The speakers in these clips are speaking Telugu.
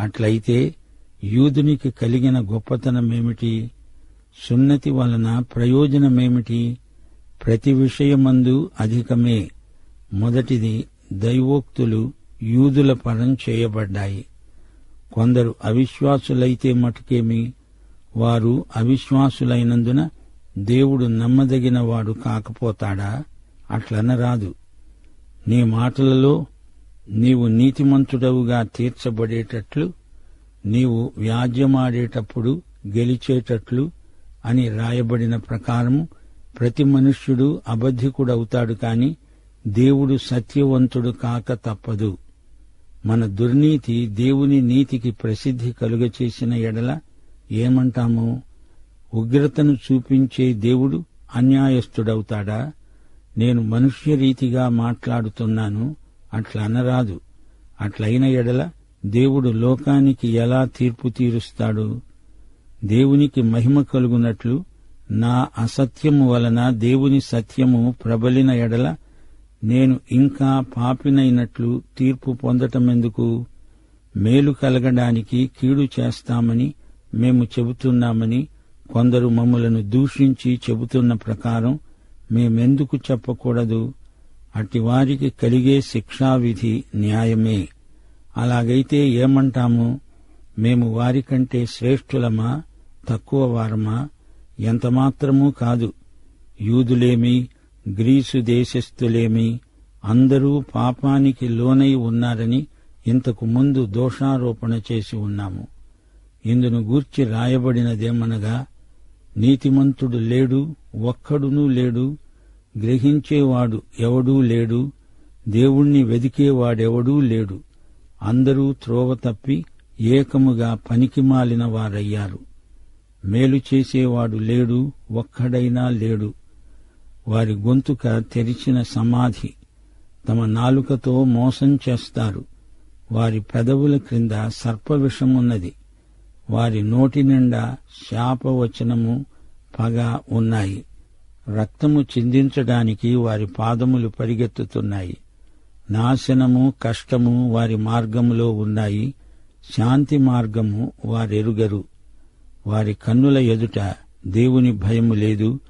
అట్లయితే యూదునికి కలిగిన గొప్పతనమేమిటి? సున్నతి వలన ప్రయోజనమేమిటి? ప్రతి విషయమందు అధికమే. మొదటిది దైవోక్తులు యూదుల పరం చేయబడ్డాయి. కొందరు అవిశ్వాసులైతే మటుకేమి? వారు అవిశ్వాసులైనందున దేవుడు నమ్మదగినవాడు కాకపోతాడా? అట్లనరాదు. నీ మాటలలో నీవు నీతిమంతుడవుగా తీర్చబడేటట్లు నీవు వ్యాజ్యమాడేటప్పుడు గెలిచేటట్లు అని రాయబడిన ప్రకారము ప్రతి మనుష్యుడు అబద్ధికుడవుతాడు కాని దేవుడు సత్యవంతుడు కాక తప్పదు. మన దుర్నీతి దేవుని నీతికి ప్రసిద్ధి కలుగచేసిన ఎడల ఏమంటాము? ఉగ్రతను చూపించే దేవుడు అన్యాయస్థుడవుతాడా? నేను మనుష్య రీతిగా మాట్లాడుతున్నాను అట్లా అనరాదు. అట్లయిన ఎడల దేవుడు లోకానికి ఎలా తీర్పు తీరుస్తాడు? దేవునికి మహిమ కలుగునట్లు నా అసత్యము వలన దేవుని సత్యము ప్రబలిన ఎడల నేను ఇంకా పాపినైనట్లు తీర్పు పొందటమెందుకు? మేలు కలగడానికి కీడు చేస్తామని మేము చెబుతున్నామని కొందరు మమ్మలను దూషించి చెబుతున్న ప్రకారం మేమెందుకు చెప్పకూడదు? అట్టి వారికి కలిగే శిక్షావిధి న్యాయమే. అలాగైతే ఏమంటాము? మేము వారికంటే శ్రేష్ఠులమా? తక్కువ వారమా? ఎంతమాత్రమూ కాదు. యూదులేమి గ్రీసు దేశస్థులేమి అందరూ పాపానికి లోనై ఉన్నారని ఇంతకు ముందు దోషారోపణ చేసి ఉన్నాము. ఇందును గూర్చి రాయబడినదేమనగా నీతిమంతుడు లేడు ఒక్కడునూ లేడు గ్రహించేవాడు ఎవడూ లేడు దేవుణ్ణి వెదికేవాడెవడూ లేడు. అందరూ త్రోవ తప్పి ఏకముగా పనికిమాలిన వారయ్యారు. మేలు చేసేవాడు లేడు ఒక్కడైనా లేడు. వారి గొంతుక తెరిచిన సమాధి తమ నాలుకతో మోసం చేస్తారు. వారి పెదవుల క్రింద సర్పవిషమున్నది. వారి నోటి నిండా శాపవచనము పగ ఉన్నాయి. రక్తము చిందించడానికి వారి పాదములు పరిగెత్తుతున్నాయి. నాశనము కష్టము వారి మార్గములో ఉన్నాయి. శాంతి మార్గము వారెరుగరు. వారి కన్నుల ఎదుట దేవుని భయము లేదు.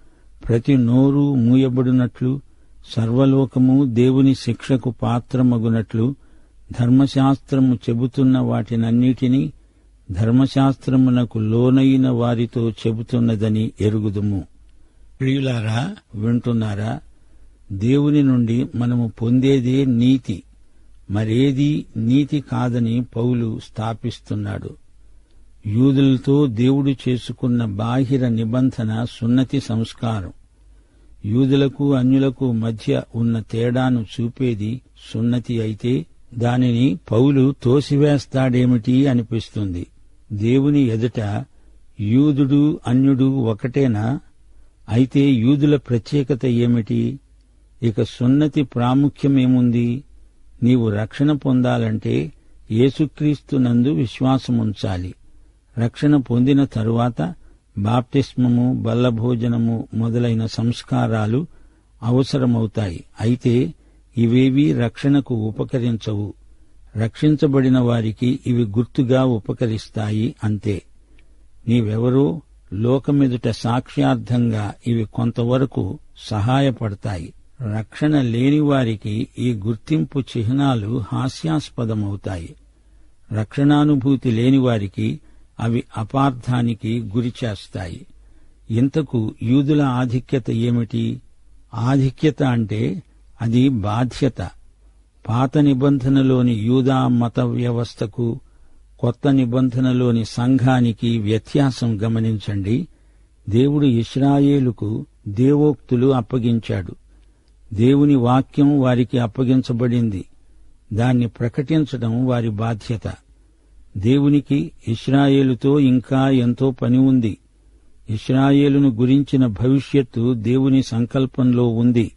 ప్రతి నోరు మూయబడినట్లు సర్వలోకము దేవుని శిక్షకు పాత్రమగునట్లు ధర్మశాస్త్రము చెబుతున్న వాటినన్నిటినీ ధర్మశాస్త్రమునకు లోనైన వారితో చెబుతున్నదని ఎరుగుదుము. ప్రియులారా వింటున్నారా? దేవుని నుండి మనము పొందేదే నీతి మరేది నీతి కాదని పౌలు స్థాపిస్తున్నాడు. యూదులతో దేవుడు చేసుకున్న బాహిర నిబంధన సున్నతి సంస్కారం. యూదులకు అన్యులకు మధ్య ఉన్న తేడాను చూపేది సున్నతి అయితే దానిని పౌలు తోసివేస్తాడేమిటి అనిపిస్తుంది. దేవుని ఎదుట యూదుడు అన్యుడు ఒకటేనా? అయితే యూదుల ప్రత్యేకత ఏమిటి? ఇక సున్నతి ప్రాముఖ్యమేముంది? నీవు రక్షణ పొందాలంటే యేసుక్రీస్తునందు విశ్వాసముంచాలి. రక్షణ పొందిన తరువాత బాప్టిస్మము బల్లభోజనము మొదలైన సంస్కారాలు అవసరమవుతాయి. అయితే ఇవేవీ రక్షణకు ఉపకరించవు. రక్షించబడిన వారికి ఇవి గుర్తుగా ఉపకరిస్తాయి అంతే. నీవెవరో లోకమెదుట సాక్ష్యార్థంగా ఇవి కొంతవరకు సహాయపడతాయి. రక్షణ లేని వారికి ఈ గుర్తింపు చిహ్నాలు హాస్యాస్పదమవుతాయి. రక్షణానుభూతి లేని వారికి అవి అపార్థానికి గురిచేస్తాయి ఇంతకు యూదుల ఆధిక్యత ఏమిటి? ఆధిక్యత అంటే అది బాధ్యత. పాత నిబంధనలోని యూదా మత వ్యవస్థకు కొత్త నిబంధనలోని సంఘానికి వ్యత్యాసం గమనించండి. దేవుడు ఇస్రాయేలుకు దేవోక్తులు అప్పగించాడు. దేవుని వాక్యం వారికి అప్పగించబడింది. దాన్ని ప్రకటించడం వారి బాధ్యత. దేవునికి ఇస్రాయేలుతో ఇంకా ఎంతో పని ఉంది. ఇస్రాయేలును గురించిన భవిష్యత్తు దేవుని సంకల్పంలో ఉంది.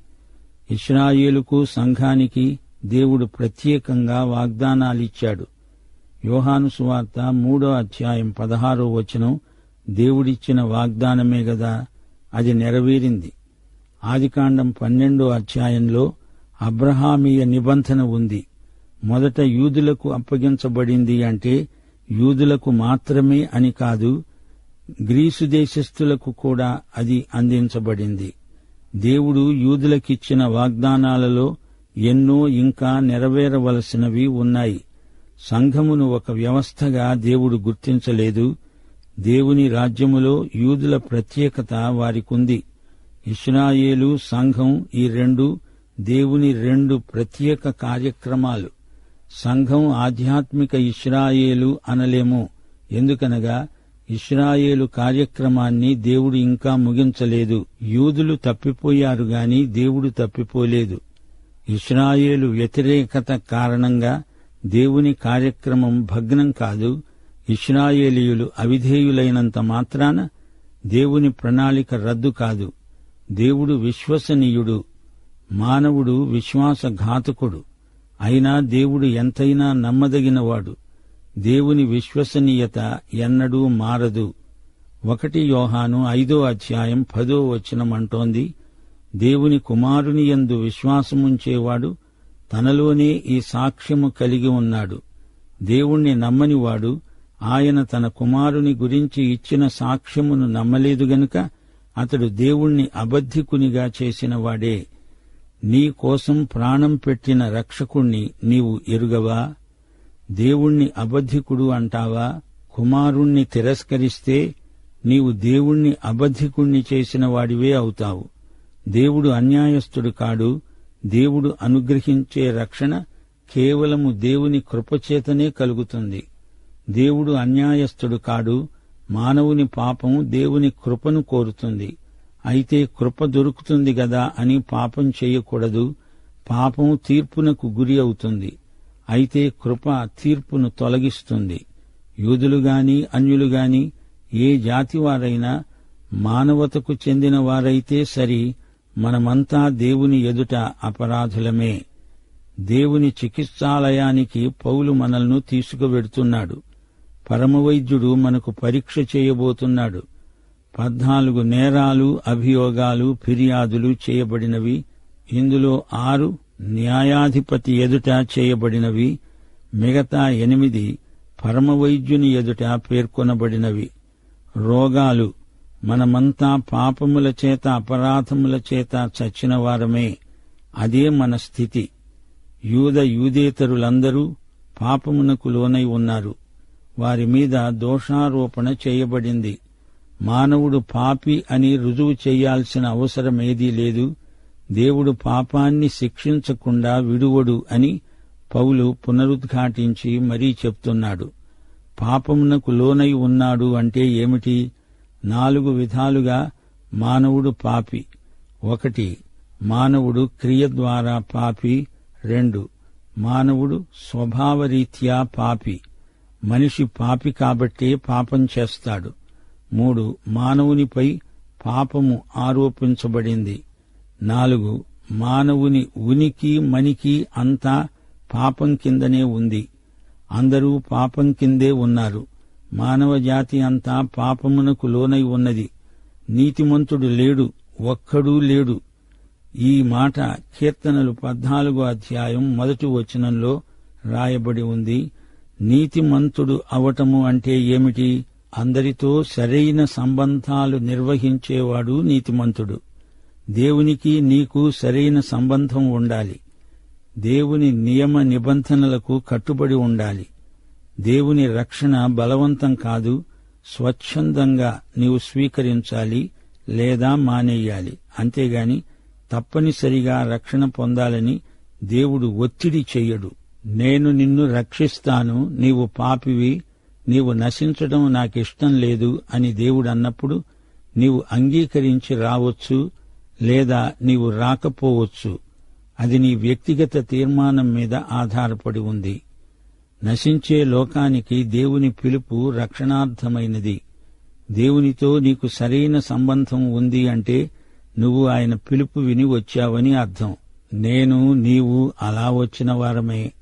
ఇస్రాయేలుకు సంఘానికి దేవుడు ప్రత్యేకంగా వాగ్దానాలిచ్చాడు. యోహాను సువార్త మూడో అధ్యాయం పదహారో వచనం దేవుడిచ్చిన వాగ్దానమే గదా అది నెరవేరింది. ఆదికాండం పన్నెండో అధ్యాయంలో అబ్రహామీయ నిబంధన ఉంది. మొదట యూదులకు అప్పగించబడింది అంటే యూదులకు మాత్రమే అని కాదు గ్రీసు దేశస్థులకు కూడా అది అందించబడింది. దేవుడు యూదులకిచ్చిన వాగ్దానాలలో ఎన్నో ఇంకా నెరవేరవలసినవి ఉన్నాయి. సంఘమును ఒక వ్యవస్థగా దేవుడు గుర్తించలేదు. దేవుని రాజ్యములో యూదుల ప్రత్యేకత వారికుంది. ఇస్రాయేలు సంఘం ఈ రెండు దేవుని రెండు ప్రత్యేక కార్యక్రమాలు. సంఘం ఆధ్యాత్మిక ఇస్రాయేలు అనలేము. ఎందుకనగా ఇస్రాయేలు కార్యక్రమాన్ని దేవుడు ఇంకా ముగించలేదు. యూదులు తప్పిపోయారు గాని దేవుడు తప్పిపోలేదు. ఇస్రాయేలు వ్యతిరేకత కారణంగా దేవుని కార్యక్రమం భగ్నం కాదు ఇస్రాయేలీయులు అవిధేయులైనంత మాత్రాన దేవుని ప్రణాళిక రద్దు కాదు. దేవుడు విశ్వసనీయుడు మానవుడు విశ్వాసఘాతకుడు. అయినా దేవుడు ఎంతైనా నమ్మదగినవాడు. దేవుని విశ్వసనీయత ఎన్నడూ మారదు. ఒకటి యోహాను ఐదో అధ్యాయం పదో వచనం అంటోంది దేవుని కుమారుని యందు విశ్వాసముంచేవాడు తనలోనే ఈ సాక్ష్యము కలిగి ఉన్నాడు. దేవుణ్ణి నమ్మనివాడు ఆయన తన కుమారుని గురించి ఇచ్చిన సాక్ష్యమును నమ్మలేదు గనుక అతడు దేవుణ్ణి అబద్ధికునిగా చేసినవాడే నీ కోసం ప్రాణం పెట్టిన రక్షకుణ్ణి నీవు ఎరుగవా? దేవుణ్ణి అబద్ధికుడు అంటావా? కుమారుణ్ణి తిరస్కరిస్తే నీవు దేవుణ్ణి అబద్ధికుణ్ణి చేసిన వాడివే అవుతావు. దేవుడు అన్యాయస్థుడు కాడు. దేవుడు అనుగ్రహించే రక్షణ కేవలము దేవుని కృపచేతనే కలుగుతుంది. దేవుడు అన్యాయస్థుడు కాడు మానవుని పాపం దేవుని కృపను కోరుతుంది. అయితే కృప దొరుకుతుంది గదా అని పాపం చేయకూడదు పాపం తీర్పునకు గురి అవుతుంది. అయితే కృప తీర్పును తొలగిస్తుంది. యూదులుగాని అన్యులుగాని అన్యులు ఏ జాతివారైనా మానవతకు చెందిన వారైతే సరి మనమంతా దేవుని ఎదుట అపరాధులమే. దేవుని చికిత్సాలయానికి పౌలు మనల్ను తీసుకువెడుతున్నాడు. పరమవైద్యుడు మనకు పరీక్ష చేయబోతున్నాడు. పద్నాలుగు నేరాలు అభియోగాలు ఫిర్యాదులు చేయబడినవి. ఇందులో ఆరు న్యాయాధిపతి ఎదుట చేయబడినవి. మిగతా ఎనిమిది పరమవైద్యుని ఎదుట పేర్కొనబడినవి. రోగాలు మనమంతా పాపముల చేత అపరాధముల చేత చచ్చిన వారమే. అదే మన స్థితి. యూద యూదేతరులందరూ పాపమునకు లోనై ఉన్నారు. వారి మీద దోషారోపణ చేయబడింది. మానవుడు పాపి అని రుజువు చేయాల్సిన అవసరమేదీ లేదు. దేవుడు పాపాన్ని శిక్షించకుండా విడువడు అని పౌలు పునరుద్ఘాటించి మరీ చెప్తున్నాడు. పాపమునకు లోనై ఉన్నాడు అంటే ఏమిటి? నాలుగు విధాలుగా మానవుడు పాపి. ఒకటి మానవుడు క్రియ ద్వారా పాపి. రెండు మానవుడు స్వభావరీత్యా పాపి. మనిషి పాపి కాబట్టే పాపం చేస్తాడు. మూడు మానవునిపై పాపము ఆరోపించబడింది. నాలుగు మానవుని ఉనికి మనికి అంతా పాపం కిందనే ఉంది. అందరూ పాపం కిందే ఉన్నారు. మానవ జాతి అంతా పాపమునకు లోనై ఉన్నది. నీతిమంతుడు లేడు ఒక్కడూ లేడు. ఈ మాట కీర్తనలు పద్నాలుగో అధ్యాయం మొదటి వచనంలో రాయబడి ఉంది. నీతిమంతుడు అవటము అంటే ఏమిటి? అందరితో సరైన సంబంధాలు నిర్వహించేవాడు నీతిమంతుడు. దేవునికి నీకు సరైన సంబంధం ఉండాలి. దేవుని నియమ నిబంధనలకు కట్టుబడి ఉండాలి. దేవుని రక్షణ బలవంతం కాదు స్వచ్ఛందంగా నీవు స్వీకరించాలి లేదా మానేయాలి. అంతేగాని తప్పనిసరిగా రక్షణ పొందాలని దేవుడు ఒత్తిడి చెయ్యడు నేను నిన్ను రక్షిస్తాను నీవు పాపివి నీవు నశించడం నాకిష్టం లేదు అని దేవుడు అన్నప్పుడు నీవు అంగీకరించి రావచ్చు లేదా నీవు రాకపోవచ్చు. అది నీ వ్యక్తిగత తీర్మానం మీద ఆధారపడి ఉంది. నశించే లోకానికి దేవుని పిలుపు రక్షణార్థమైనది. దేవునితో నీకు సరైన సంబంధం ఉంది అంటే నువ్వు ఆయన పిలుపు విని వచ్చావని అర్థం. నేను నీవు అలా వచ్చిన వారమే.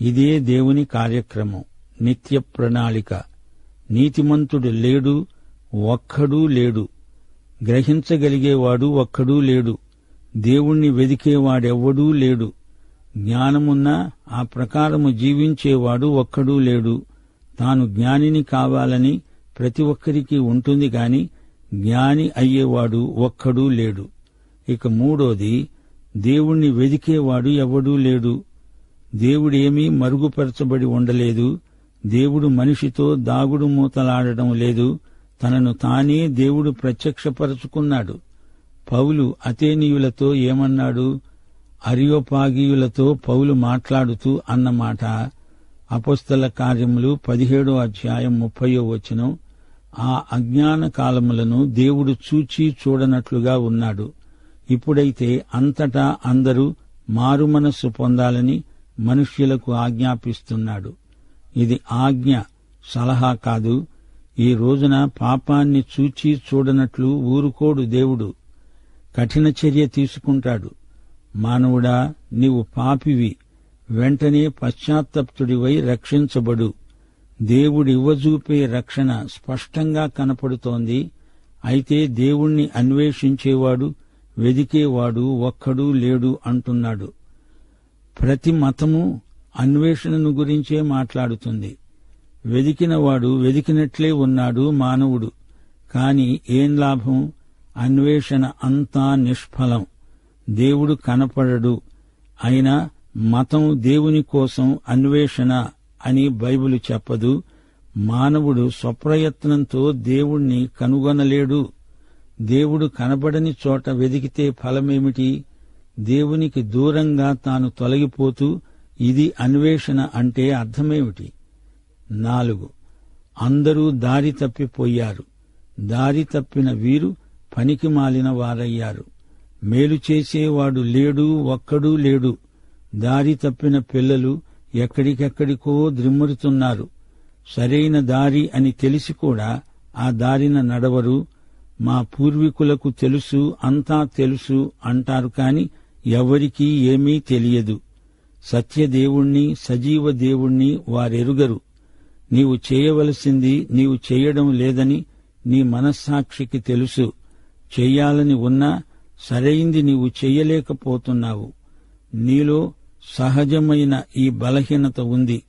ఇదే దేవుని కార్యక్రమం నిత్య ప్రణాళిక. నీతిమంతుడు లేడు ఒక్కడూ లేడు. గ్రహించగలిగేవాడు ఒక్కడూ లేడు. దేవుణ్ణి వెదికేవాడెవ్వడూ లేడు. జ్ఞానమున్నా ఆ ప్రకారము జీవించేవాడు ఒక్కడూ లేడు. తాను జ్ఞానిని కావాలని ప్రతి ఒక్కరికి ఉంటుంది గాని జ్ఞాని అయ్యేవాడు ఒక్కడూ లేడు. ఇక మూడోది దేవుణ్ణి వెదికేవాడు ఎవడూ లేడు. దేవుడేమీ మరుగుపరచబడి ఉండలేదు. దేవుడు మనిషితో దాగుడు మూతలాడడం లేదు. తనను తానే దేవుడు ప్రత్యక్షపరచుకున్నాడు. పౌలు అతేనీయులతో ఏమన్నాడు? అరియోపాగీయులతో పౌలు మాట్లాడుతూ అన్నమాట. అపస్తల కార్యములు పదిహేడో అధ్యాయం ముప్పయో వచనం. ఆ అజ్ఞాన కాలములను దేవుడు చూచి చూడనట్లుగా ఉన్నాడు. ఇప్పుడైతే అంతటా అందరూ మారుమనస్సు పొందాలని మనుష్యులకు ఆజ్ఞాపిస్తున్నాడు. ఇది ఆజ్ఞ సలహా కాదు. ఈ రోజున పాపాన్ని చూచి చూడనట్లు ఊరుకోడు దేవుడు. కఠిన చర్య తీసుకుంటాడు. మానవుడా నీవు పాపివి. వెంటనే పశ్చాత్తప్తుడివై రక్షించబడు. దేవుడివ్వజూపే రక్షణ స్పష్టంగా కనపడుతోంది. అయితే దేవుణ్ణి అన్వేషించేవాడు వెదికేవాడు ఒక్కడూ లేడు అంటున్నాడు. ప్రతి మతము అన్వేషణను గురించే మాట్లాడుతుంది. వెదికినవాడు వెదికినట్లే ఉన్నాడు మానవుడు. కాని ఏం లాభం? అన్వేషణ అంతా నిష్ఫలం. దేవుడు కనపడడు. అయినా మతం దేవుని కోసం అన్వేషణ అని బైబిల్ చెప్పదు. మానవుడు స్వప్రయత్నంతో దేవుణ్ణి కనుగొనలేడు. దేవుడు కనబడని చోట వెదికితే ఫలమేమిటి? దేవునికి దూరంగా తాను తొలగిపోతూ ఇది అన్వేషణ అంటే అర్థమేమిటి? నాలుగు. అందరూ దారి తప్పిపోయారు. దారి తప్పిన వీరు పనికి మాలిన వారయ్యారు. మేలు చేసేవాడు లేడు ఒక్కడూ లేడు. దారి తప్పిన పిల్లలు ఎక్కడికెక్కడికో ద్రిమ్మురుతున్నారు. సరైన దారి అని తెలిసి కూడా ఆ దారిన నడవరు. మా పూర్వీకులకు తెలుసు అంతా తెలుసు అంటారు కాని ఎవరికీ ఏమీ తెలియదు. సత్యదేవుణ్ణి సజీవ దేవుణ్ణి వారెరుగరు. నీవు చేయవలసింది నీవు చేయడం లేదని నీ మనస్సాక్షికి తెలుసు. చెయ్యాలని ఉన్నా సరైంది నీవు చెయ్యలేకపోతున్నావు నీలో సహజమైన ఈ బలహీనత ఉంది.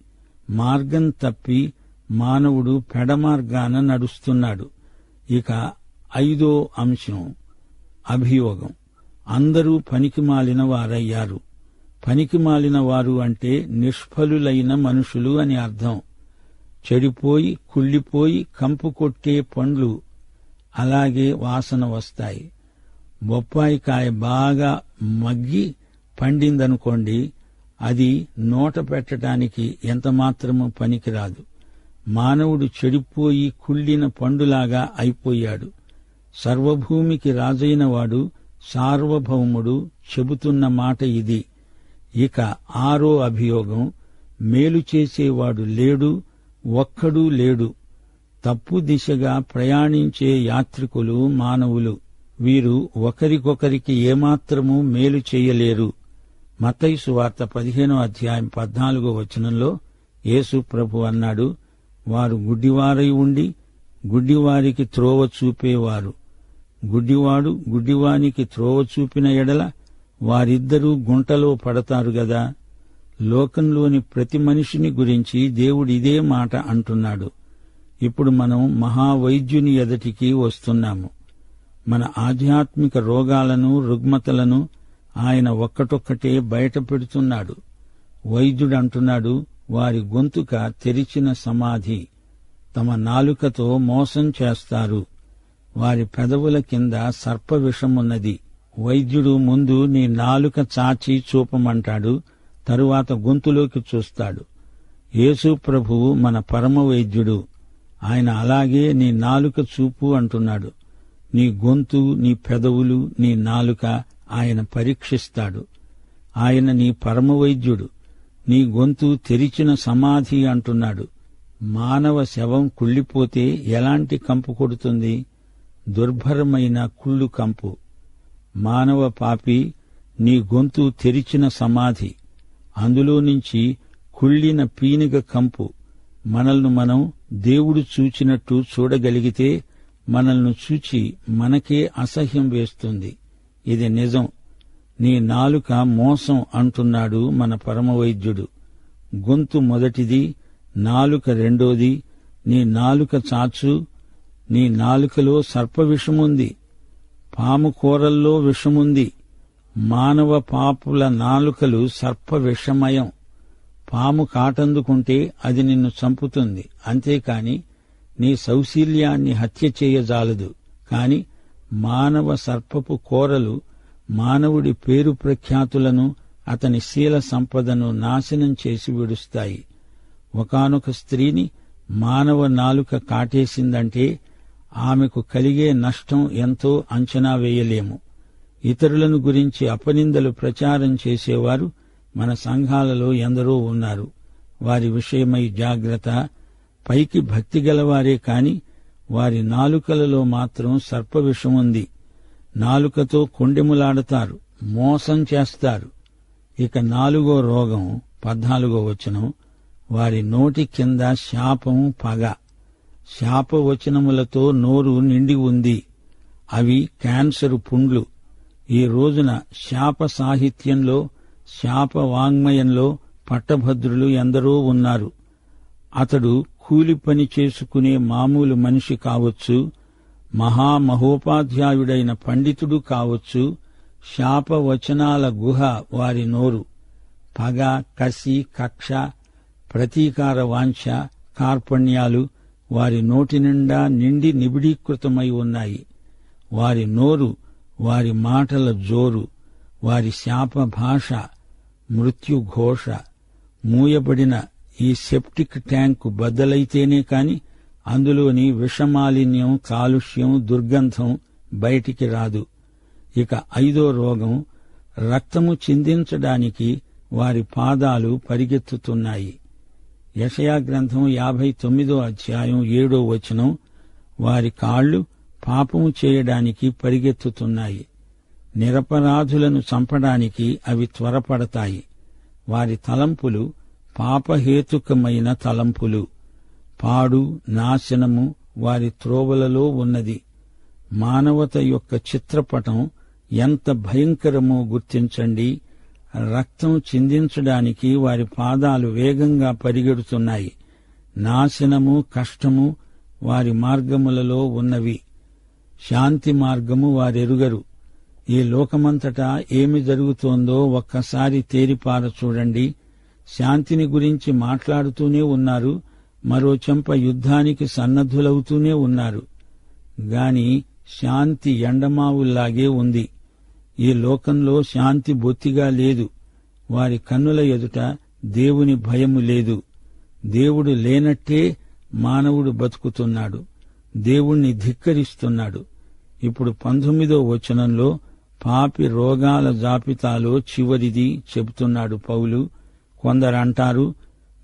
మార్గం తప్పి మానవుడు పెడమార్గాన నడుస్తున్నాడు. ఇక ఐదో అంశం అభియోగం. అందరూ పనికిమాలిన వారయ్యారు. పనికిమాలిన వారు అంటే నిష్ఫలులైన మనుషులు అని అర్థం. చెడిపోయి కుళ్ళిపోయి కంపు కొట్టే పండ్లు. అలాగే వాసన వస్తాయి. బొప్పాయికాయ బాగా మగ్గి పండిందనుకోండి అది నోట పెట్టడానికి ఎంతమాత్రము పనికిరాదు. మానవుడు చెడిపోయి కుళ్ళిన పండులాగా అయిపోయాడు. సర్వభూమికి రాజైన వాడు సార్వభౌముడు చెబుతున్న మాట ఇది. ఇక ఆరో అభియోగం మేలు చేసేవాడు లేడు ఒక్కడూ లేడు. తప్పు దిశగా ప్రయాణించే యాత్రికులు మానవులు. వీరు ఒకరికొకరికి ఏమాత్రము మేలు చేయలేరు. మతైసు వార్త పదిహేనో అధ్యాయం పద్నాలుగో వచనంలో యేసు ప్రభు అన్నాడు వారు గుడ్డివారై ఉండి గుడ్డివారికి త్రోవ చూపేవారు. గుడ్డివాడు గుడ్డివానికి త్రోవ చూపిన ఎడల వారిద్దరూ గుంటలో పడతారు గదా. లోకంలోని ప్రతి మనిషిని గురించి దేవుడు ఇదే మాట అంటున్నాడు. ఇప్పుడు మనం మహావైద్యుని ఎదటికి వస్తున్నాము. మన ఆధ్యాత్మిక రోగాలను రుగ్మతలను ఆయన ఒక్కటొక్కటే బయటపెడుతున్నాడు వైద్యుడు అంటున్నాడు వారి గొంతుక తెరిచిన సమాధి. తమ నాలుకతో మోసం చేస్తారు. వారి పెదవుల కింద సర్ప విషమున్నది వైద్యుడు ముందు నీ నాలుక చాచి చూపమంటాడు తరువాత గొంతులోకి చూస్తాడు. యేసు ప్రభువు మన పరమ వైద్యుడు ఆయన అలాగే నీ నాలుక చూపు అంటున్నాడు. నీ గొంతు నీ పెదవులు నీ నాలుక ఆయన పరీక్షిస్తాడు. ఆయన నీ పరమవైద్యుడు. నీ గొంతు తెరిచిన సమాధి అంటున్నాడు. మానవ శవం కుళ్ళిపోతే ఎలాంటి కంపు కొడుతుంది? దుర్భరమైన కుళ్ళు కంపు. మానవ పాపి నీ గొంతు తెరిచిన సమాధి. అందులో నుంచి కుళ్ళిన పీనిగ కంపు. మనల్ని మనం దేవుడు చూచినట్టు చూడగలిగితే మనల్ని చూచి మనకే అసహ్యం వేస్తుంది. ఇది నిజం. నీ నాలుక మోసం అంటున్నాడు మన పరమవైద్యుడు. గొంతు మొదటిది నాలుక రెండోది నీ నాలుక చాచు నీ నాలుకలో సర్ప విషముంది పాము కూరల్లో విషముంది మానవ పాపుల నాలుకలు సర్ప విషమయం పాము కాటందుకుంటే అది నిన్ను చంపుతుంది. అంతేకాని నీ సౌశీల్యాన్ని హత్య చేయజాలదు. కాని మానవ సర్పపు కోరలు మానవుడి పేరు ప్రఖ్యాతులను అతని శీల సంపదను నాశనం చేసి విడుస్తాయి. ఒకానొక స్త్రీని మానవ నాలుక కాటేసిందంటే ఆమెకు కలిగే నష్టం ఎంతో అంచనా వేయలేము. ఇతరులను గురించి అపనిందలు ప్రచారం చేసేవారు మన సంఘాలలో ఎందరో ఉన్నారు. వారి విషయమై జాగ్రత్త పైకి భక్తి గలవారే కాని వారి నాలుకలలో మాత్రం సర్పవిషముంది. నాలుకతో కొండెములాడతారు మోసం చేస్తారు. ఇక నాలుగో రోగం పద్నాలుగో వచనం వారి నోటి కింద శాపం పగ. శాపవచనములతో నోరు నిండి ఉంది. అవి క్యాన్సరు పుండ్లు. ఈ రోజున శాప సాహిత్యంలో శాప వాంగ్మయంలో పట్టభద్రులు ఎందరో ఉన్నారు. అతడు కూలి పని చేసుకునే మామూలు మనిషి కావచ్చు మహామహోపాధ్యాయుడైన పండితుడు కావచ్చు శాపవచనాల గుహ వారి నోరు. పగ కసి కక్ష ప్రతీకార వాంఛ కార్పణ్యాలు వారి నోటి నిండా నిండి నిబిడీకృతమై ఉన్నాయి. వారి నోరు వారి మాటల జోరు వారి శాప భాష మృత్యుఘోష మూయబడిన ఈ సెప్టిక్ ట్యాంకు బద్దలైతేనే కాని అందులోని విషమాలిన్యం కాలుష్యం దుర్గంధం బయటికి రాదు. ఇక ఐదో రోగం రక్తము చిందించడానికి వారి పాదాలు పరిగెత్తుతున్నాయి. యషయా గ్రంథం యాభై తొమ్మిదో అధ్యాయం ఏడో వచనం వారి కాళ్ళు పాపము చేయడానికి పరిగెత్తుతున్నాయి. నిరపరాధులను చంపడానికి అవి త్వరపడతాయి. వారి తలంపులు పాపహేతుకమైన తలంపులు. పాడు నాశనము వారి త్రోవలలో ఉన్నది. మానవత యొక్క చిత్రపటం ఎంత భయంకరమో గుర్తించండి. రక్తం చిందించడానికి వారి పాదాలు వేగంగా పరిగెడుతున్నాయి. నాశనము కష్టము వారి మార్గములలో ఉన్నవి. శాంతి మార్గము వారెరుగరు. ఈ లోకమంతటా ఏమి జరుగుతోందో ఒక్కసారి తేరిపార చూడండి. శాంతిని గురించి మాట్లాడుతూనే ఉన్నారు మరో చెంప యుద్ధానికి సన్నద్ధులవుతూనే ఉన్నారు. గాని శాంతి ఎండమావుల్లాగే ఉంది. ఈ లోకంలో శాంతి బొత్తిగా లేదు. వారి కన్నుల ఎదుట దేవుని భయము లేదు. దేవుడు లేనట్టే మానవుడు బతుకుతున్నాడు. దేవుణ్ణి ధిక్కరిస్తున్నాడు. ఇప్పుడు పంతొమ్మిదో వచనంలో పాపి రోగాల జాబితాలో చివరిది చెబుతున్నాడు పౌలు. కొందరంటారు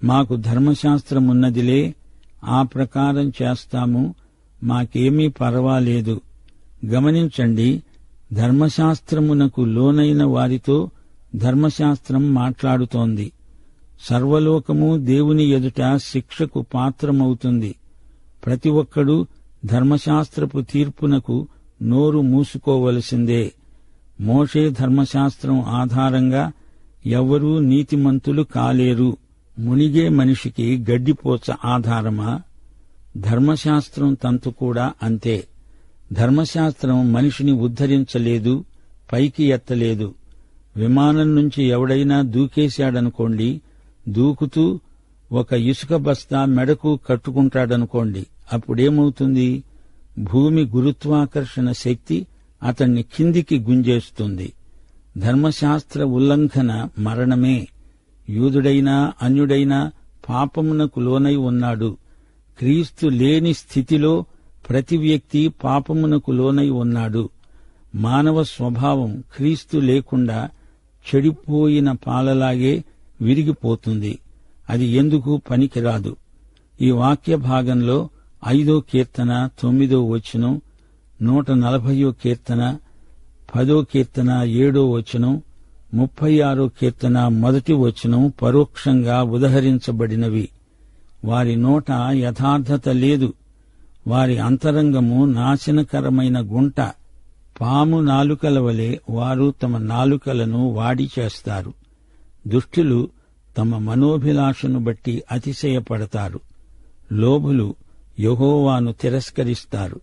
మాకు ధర్మశాస్త్రమున్నదిలే ఆ ప్రకారం చేస్తాము మాకేమీ పర్వాలేదు. గమనించండి ధర్మశాస్త్రమునకు లోనైన వారితో ధర్మశాస్త్రం మాట్లాడుతోంది. సర్వలోకము దేవుని ఎదుట శిక్షకు పాత్రమవుతుంది. ప్రతి ఒక్కడూ ధర్మశాస్త్రపు తీర్పునకు నోరు మూసుకోవలసిందే. మోషే ధర్మశాస్త్రం ఆధారంగా ఎవ్వరూ నీతిమంతులు కాలేరు. మునిగే మనిషికి గడ్డిపోచ ఆధారమా? ధర్మశాస్త్రం తంతు కూడా అంతే. ధర్మశాస్త్రం మనిషిని ఉద్ధరించలేదు పైకి ఎత్తలేదు. విమానం నుంచి ఎవడైనా దూకేశాడనుకోండి దూకుతూ ఒక ఇసుక బస్తా మెడకు కట్టుకుంటాడనుకోండి అప్పుడేమవుతుంది? భూమి గురుత్వాకర్షణ శక్తి అతన్ని కిందికి గుంజేస్తుంది. ధర్మశాస్త్ర ఉల్లంఘన మరణమే. యూదుడైనా అన్యుడైనా పాపమునకు లోనై ఉన్నాడు. క్రీస్తు లేని స్థితిలో ప్రతి వ్యక్తి పాపమునకు లోనై ఉన్నాడు. మానవ స్వభావం క్రీస్తు లేకుండా చెడిపోయిన పాలలాగే విరిగిపోతుంది. అది ఎందుకు పనికిరాదు? ఈ వాక్య భాగంలో ఐదో కీర్తన తొమ్మిదో వచనం నూట నలభయో కీర్తన పదో కీర్తన ఏడో వచనం ముప్పై ఆరో కీర్తన మొదటి వచనం పరోక్షంగా ఉదహరించబడినవి. వారి నోట యథార్థత లేదు. వారి అంతరంగము నాశనకరమైన గుంట. పాము నాలుకల వలె వారు తమ నాలుకలను వాడి చేస్తారు. దుష్టులు తమ మనోభిలాషను బట్టి అతిశయపడతారు. లోభులు యహోవాను తిరస్కరిస్తారు.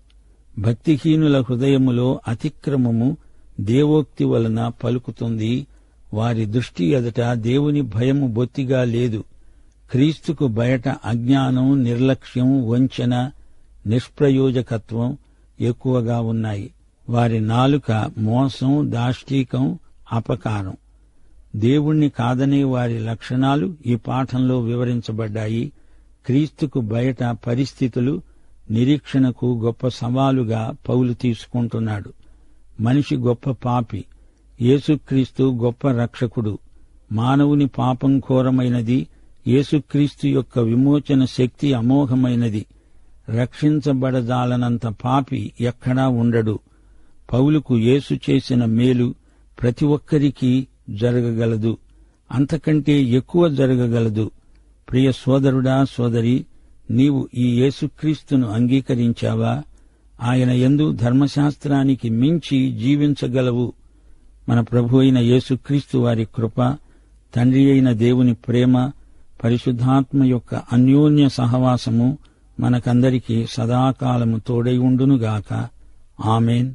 భక్తిహీనుల హృదయములో అతిక్రమము దేవోక్తి వలన పలుకుతుంది. వారి దృష్టి ఎదుట దేవుని భయము బొత్తిగా లేదు. క్రీస్తుకు బయట అజ్ఞానం నిర్లక్ష్యం వంచన నిష్ప్రయోజకత్వం ఎక్కువగా ఉన్నాయి. వారి నాలుక మోసం దాష్టీకం అపకారం. దేవుణ్ణి కాదనే వారి లక్షణాలు ఈ పాఠంలో వివరించబడ్డాయి. క్రీస్తుకు బయట పరిస్థితులు నిరీక్షణకు గొప్ప సవాలుగా పౌలు తీసుకుంటున్నాడు. మనిషి గొప్ప పాపి యేసుక్రీస్తు గొప్ప రక్షకుడు. మానవుని పాపం ఘోరమైనది యేసుక్రీస్తు యొక్క విమోచన శక్తి అమోఘమైనది. రక్షించబడదాలనంత పాపి ఎక్కడా ఉండడు. పౌలుకు యేసు చేసిన మేలు ప్రతి ఒక్కరికి జరగగలదు. అంతకంటే ఎక్కువ జరగగలదు. ప్రియ సోదరుడా సోదరి నీవు ఈ యేసుక్రీస్తును అంగీకరించావా? ఆయన ఎందు ధర్మశాస్త్రానికి మించి జీవించగలవు. మన ప్రభు అయిన యేసుక్రీస్తు వారి కృప తండ్రి అయిన దేవుని ప్రేమ పరిశుద్ధాత్మ యొక్క అన్యోన్య సహవాసము మనకందరికీ సదాకాలము తోడై ఉండునుగాక. ఆమెన్.